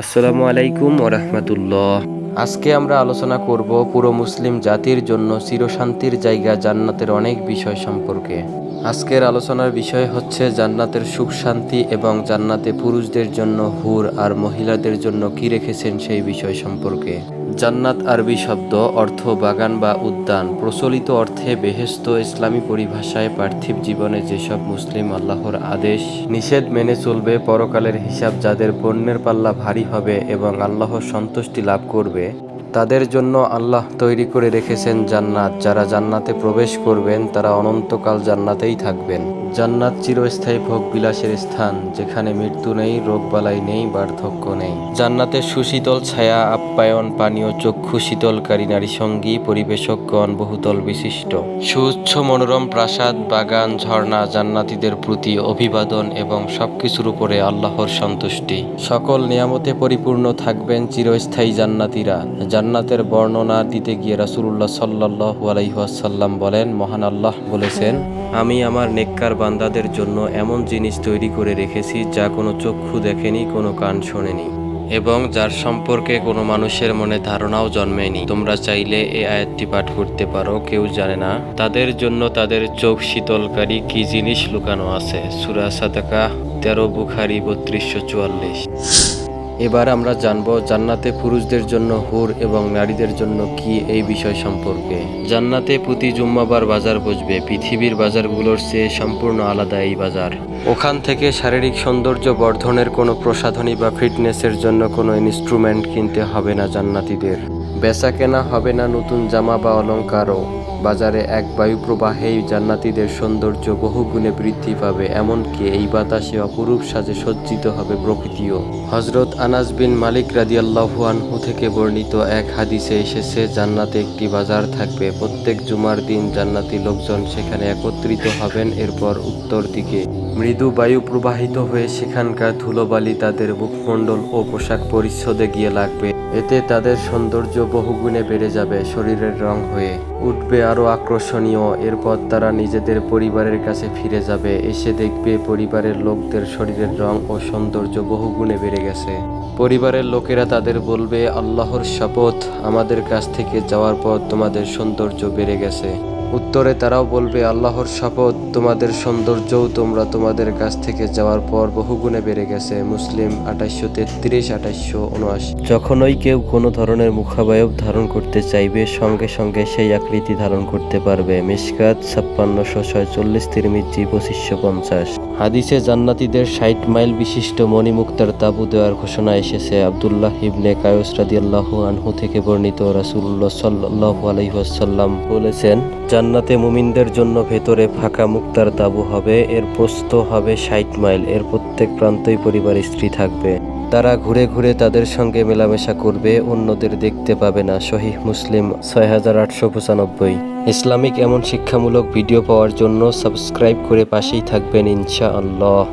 আসসালামু আলাইকুম ওরহমতুল্লাহ। আজকে আমরা আলোচনা করব পুরো মুসলিম জাতির জন্য চিরশান্তির জায়গা জান্নাতের অনেক বিষয় সম্পর্কে। আজকের আলোচনার বিষয় হচ্ছে জান্নাতের সুখ শান্তি এবং জান্নাতে পুরুষদের জন্য হুর আর মহিলাদের জন্য কি রেখেছেন সেই বিষয় সম্পর্কে। জান্নাত আরবি শব্দ অর্থ বাগান বা উদ্যান। প্রচলিত অর্থে বেহেস্ত ইসলামী পরিভাষায় পার্থিব জীবনে যেসব মুসলিম আল্লাহর আদেশ, নিষেধ মেনে চলবে, পরকালের হিসাব যাদের পণ্যের পাল্লা ভারী হবে এবং আল্লাহর সন্তুষ্টি লাভ করবে তাদের জন্য আল্লাহ তৈরি করে রেখেছেন জান্নাত। যারা জান্নাতে প্রবেশ করবেন, তারা অনন্তকাল জান্নাতেই থাকবেন। জান্নাত চিরস্থায়ী ভোগ বিলাসের স্থান, যেখানে মৃত্যু নেই, রোগবালাই নেই, বার্ধক্য নেই। জান্নাতের সুশীতল ছায়া, আপ্যায়ন পানীয় চক্ষু, শীতলকারী নারী সঙ্গী, পরিবেশকগণ বহুতল বিশিষ্ট। সুউচ্ছ মনোরম প্রাসাদ, বাগান, ঝর্ণা, জান্নাতীদের প্রতি অভিবাদন এবং সবকিছুর উপরে আল্লাহর সন্তুষ্টি। সকল নিয়ামতে পরিপূর্ণ থাকবেন চিরস্থায়ী জান্নাতীরা। জান্নাতের বর্ণনা দিতে গিয়ে রাসূলুল্লাহ সাল্লাল্লাহু আলাইহি ওয়াসাল্লাম বলেন, মহান আল্লাহ বলেছেন, আমি আমার নেককার বান্দাদের জন্য এমন জিনিস তৈরি করে রেখেছি যা কোনো চক্ষু দেখেনি, কোনো কান শোনেনি এবং যার সম্পর্কে কোনো মানুষের মনে ধারণাও জন্মেনি। তোমরা চাইলে এই আয়াতটি পাঠ করতে পারো, কেউ জানে না। তাদের জন্য তাদের চোখ শীতলকারী কি জিনিস লুকানো আছে? সুরা সাদাকা তেরো, বুখারি বত্রিশশো চুয়াল্লিশ। এবার আমরা জানব জান্নাতে পুরুষদের জন্য হুর এবং নারীদের জন্য কি এই বিষয় সম্পর্কে। জান্নাতে প্রতি জুম্মাবার বাজার বসবে। পৃথিবীর বাজারগুলোর চেয়ে সম্পূর্ণ আলাদা এই বাজার। ওখান থেকে শারীরিক সৌন্দর্য বর্ধনের কোনো প্রসাধনী বা ফিটনেসের জন্য কোনো ইনস্ট্রুমেন্ট কিনতে হবে না জান্নাতীদের। বেচা কেনা হবে না নতুন জামা বা অলংকারও। বাজারে এক বায়ু প্রবাহেই জান্নাতীদের সৌন্দর্য বহুগুণে বৃদ্ধি পাবে, এমনকি এই বাতাসে অপরূপ সাজে সজ্জিত হবে প্রকৃতিও। হজরত আনাস বিন মালিক রাদিয়াল্লাহু আনহু থেকে বর্ণিত এক হাদিসে এসেছে, জান্নাতে একটি বাজার থাকবে, প্রত্যেক জুমার দিন জান্নাতি লোকজন সেখানে একত্রিত হবেন, এরপর উত্তর দিকে। মৃদু বায়ু প্রবাহিত হয়ে সেখানকার ধুলোবালি তাদের মুখমণ্ডল ও পোশাক পরিচ্ছদে গিয়ে লাগবে। এতে তাদের সৌন্দর্য বহুগুণে বেড়ে যাবে, শরীরের রং হয়ে উঠবে আরও আকর্ষণীয়। এরপর তারা নিজেদের পরিবারের কাছে ফিরে যাবে। এসে দেখবে পরিবারের লোকদের শরীরের রং ও সৌন্দর্য বহুগুণে বেড়ে গেছে। পরিবারের লোকেরা তাদের বলবে, আল্লাহর শপথ আমাদের কাছ থেকে যাওয়ার পর তোমাদের সৌন্দর্য বেড়ে গেছে। উত্তরে তারাও বলবে, আল্লাহর শপথ তোমাদের সৌন্দর্যও তোমরা তোমাদের কাছ থেকে যাওয়ার পর বহুগুণে বেড়ে গেছে। মুসলিম আঠাইশশো তেত্রিশ, আঠাইশশো উনআশি। যখনই কেউ কোনো ধরনের মুখাবয়ব ধারণ করতে চাইবে, সঙ্গে সঙ্গে সেই আকৃতি ধারণ করতে পারবে। মিসকাত ছাপ্পান্নশো ছয়চল্লিশ, তিরমিজি পঁচিশশো পঞ্চাশ। হাদিসে জান্নাতীদের ষাট মাইল বিশিষ্ট মণিমুক্তার তাবু দেওয়ার ঘোষণা এসেছে। আবদুল্লাহ ইবনে কায়স রাদিয়াল্লাহু আনহু থেকে বর্ণিত রাসূলুল্লাহ সাল্লাল্লাহু আলাইহি ওয়াসাল্লাম বলেছেন জান্নাতে মুমিনদের জন্য ভেতরে ফাঁকা মুক্তার তাবু হবে, এর প্রস্থ হবে ষাট মাইল, এর প্রত্যেক প্রান্তই পরিবার স্ত্রী থাকবে। তারা ঘুরে ঘুরে তাদের সঙ্গে মেলামেশা করবে, অন্যদের দেখতে পাবে না। শহীদ মুসলিম, ছয় হাজার আটশো পঁচানব্বই। ইসলামিক এমন শিক্ষামূলক ভিডিও পাওয়ার জন্য সাবস্ক্রাইব করে পাশেই থাকবেন ইনশা আল্লাহ